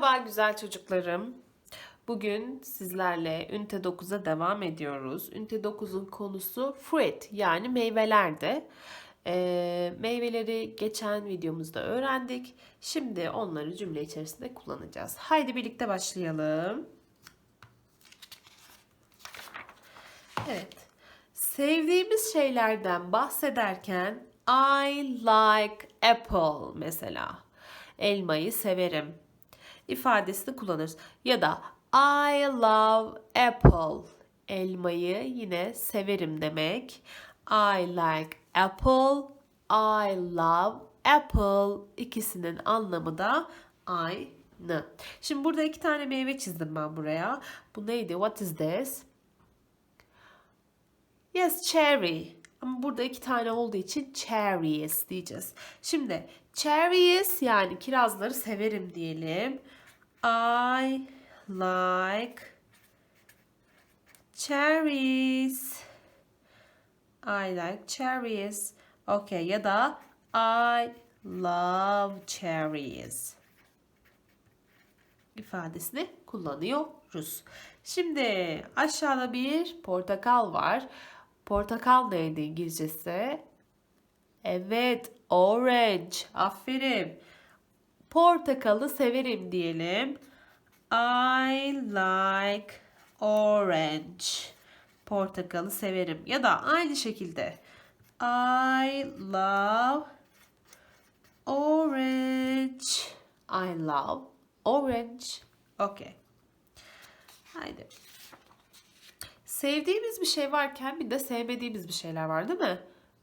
Merhaba güzel çocuklarım. Bugün sizlerle ünite 9'a devam ediyoruz. Ünite 9'un konusu fruit yani meyvelerdi. Ee, meyveleri geçen videomuzda öğrendik. Şimdi onları cümle içerisinde kullanacağız. Haydi birlikte başlayalım. Evet. Sevdiğimiz şeylerden bahsederken I like apple mesela. Elmayı severim ifadesini kullanırız. Ya da I love apple. Elmayı yine severim demek. I like apple. I love apple. İkisinin anlamı da aynı. Şimdi burada iki tane meyve çizdim ben buraya. Bu neydi? What is this? Yes, cherry. Ama burada iki tane olduğu için cherries diyeceğiz. Şimdi cherries yani kirazları severim diyelim. I like cherries. I like cherries. Okay ya da I love cherries ifadesini kullanıyoruz. Şimdi aşağıda bir portakal var. Portakal neydi İngilizcesi? Evet, orange. Aferin. Portakalı severim diyelim. I like orange. Portakalı severim. Ya da aynı şekilde. I love orange. I love orange. Okay. Haydi. Sevdiğimiz bir şey varken bir de sevmediğimiz bir şeyler var değil mi?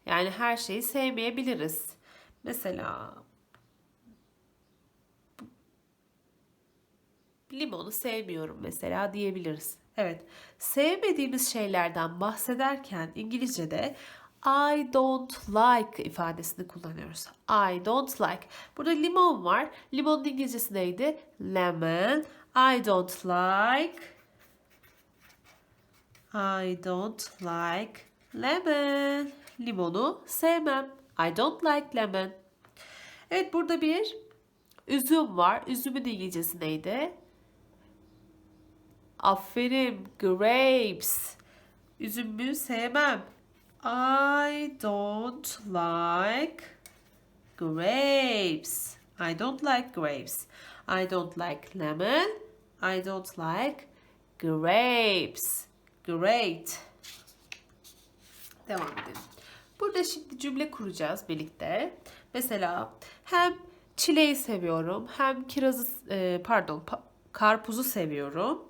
Yani her şeyi sevmeyebiliriz. Mesela limonu sevmiyorum mesela diyebiliriz. Evet. Sevmediğimiz şeylerden bahsederken İngilizce'de I don't like ifadesini kullanıyoruz. I don't like. Burada limon var. Limonun İngilizcesi neydi? Lemon. I don't like. I don't like lemon. Limonu sevmem. I don't like lemon. Evet burada bir üzüm var. Üzümün İngilizcesi neydi? Aferin. Grapes. Üzümü sevmem. I don't like grapes. I don't like grapes. I don't like lemon. I don't like grapes. Great. Devam edelim. Burada şimdi cümle kuracağız birlikte. Mesela hem çileği seviyorum, hem kirazı e, pardon pa- karpuzu seviyorum.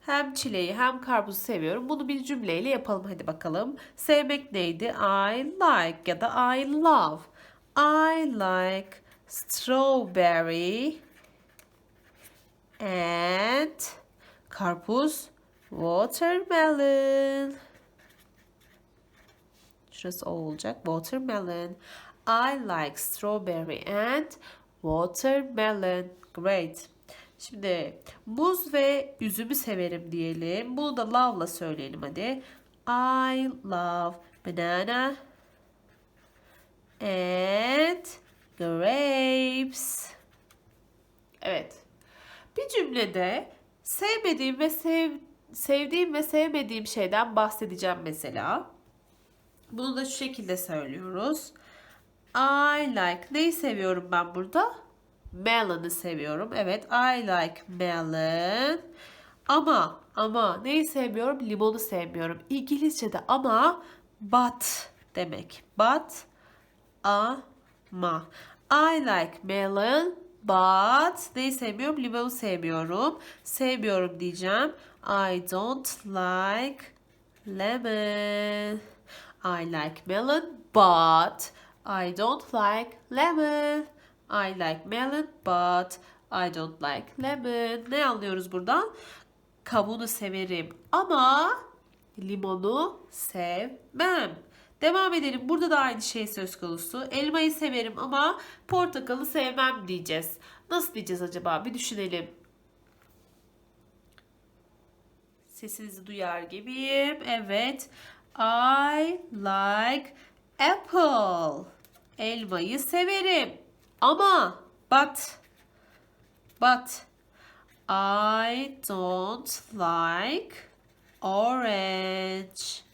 Hem çileği hem karpuzu seviyorum. Bunu bir cümleyle yapalım hadi bakalım. Sevmek neydi? I like ya da I love. I like strawberry and karpuz watermelon. Şurası o olacak. Watermelon. I like strawberry and watermelon. Great. Şimdi muz ve üzümü severim diyelim. Bunu da love'la söyleyelim hadi. I love banana and grapes. Evet. Bir cümlede sevmediğim ve sev, sevdiğim ve sevmediğim şeyden bahsedeceğim mesela. Bunu da şu şekilde söylüyoruz. I like. Neyi seviyorum ben burada? Melon'ı seviyorum. Evet, I like melon. Ama ama neyi sevmiyorum? Limonu sevmiyorum. İngilizce'de ama but demek. But ama. I like melon but neyi sevmiyorum? Limonu sevmiyorum. Sevmiyorum diyeceğim. I don't like lemon. I like melon but I don't like lemon. I like melon but I don't like lemon. Ne anlıyoruz buradan? Kabuğunu severim ama limonu sevmem. Devam edelim. Burada da aynı şey söz konusu. Elmayı severim ama portakalı sevmem diyeceğiz. Nasıl diyeceğiz acaba? Bir düşünelim. Sesinizi duyar gibiyim. Evet. I like apple. Elmayı severim. Ama but but I don't like orange.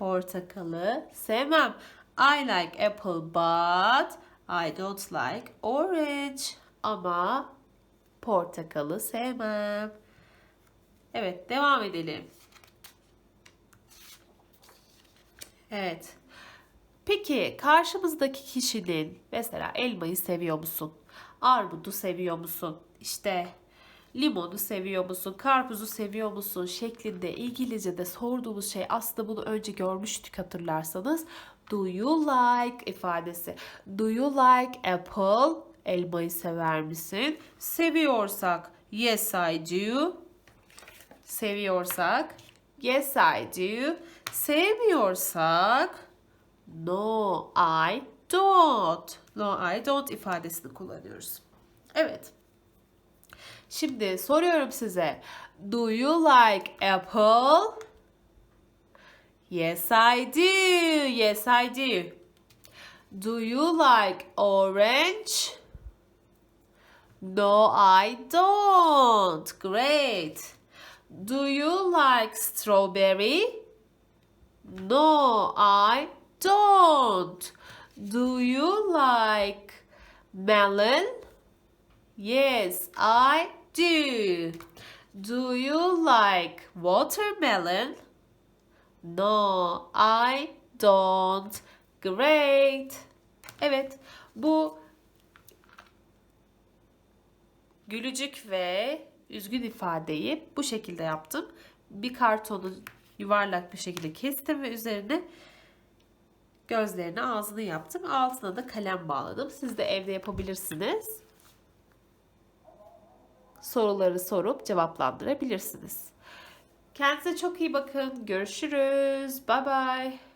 Portakalı sevmem. I like apple but I don't like orange. Ama portakalı sevmem. Evet, devam edelim. Evet. Peki karşımızdaki kişinin mesela elmayı seviyor musun? Armudu seviyor musun? İşte limonu seviyor musun? Karpuzu seviyor musun? şeklinde İngilizce'de sorduğumuz şey aslında bunu önce görmüştük hatırlarsanız. Do you like ifadesi. Do you like apple? Elmayı sever misin? Seviyorsak yes I do. Seviyorsak yes I do. Sevmiyorsak no I don't. No I don't ifadesini kullanıyoruz. Evet. Şimdi soruyorum size. Do you like apple? Yes I do. Yes I do. Do you like orange? No I don't. Great. Do you like strawberry? No, I don't. Do you like melon? Yes, I do. Do you like watermelon? No, I don't. Great. Evet, bu gülücük ve üzgün ifadeyi bu şekilde yaptım. Bir kartonu yuvarlak bir şekilde kestim ve üzerine gözlerini ağzını yaptım. Altına da kalem bağladım. Siz de evde yapabilirsiniz. Soruları sorup cevaplandırabilirsiniz. Kendinize çok iyi bakın. Görüşürüz. Bye bye.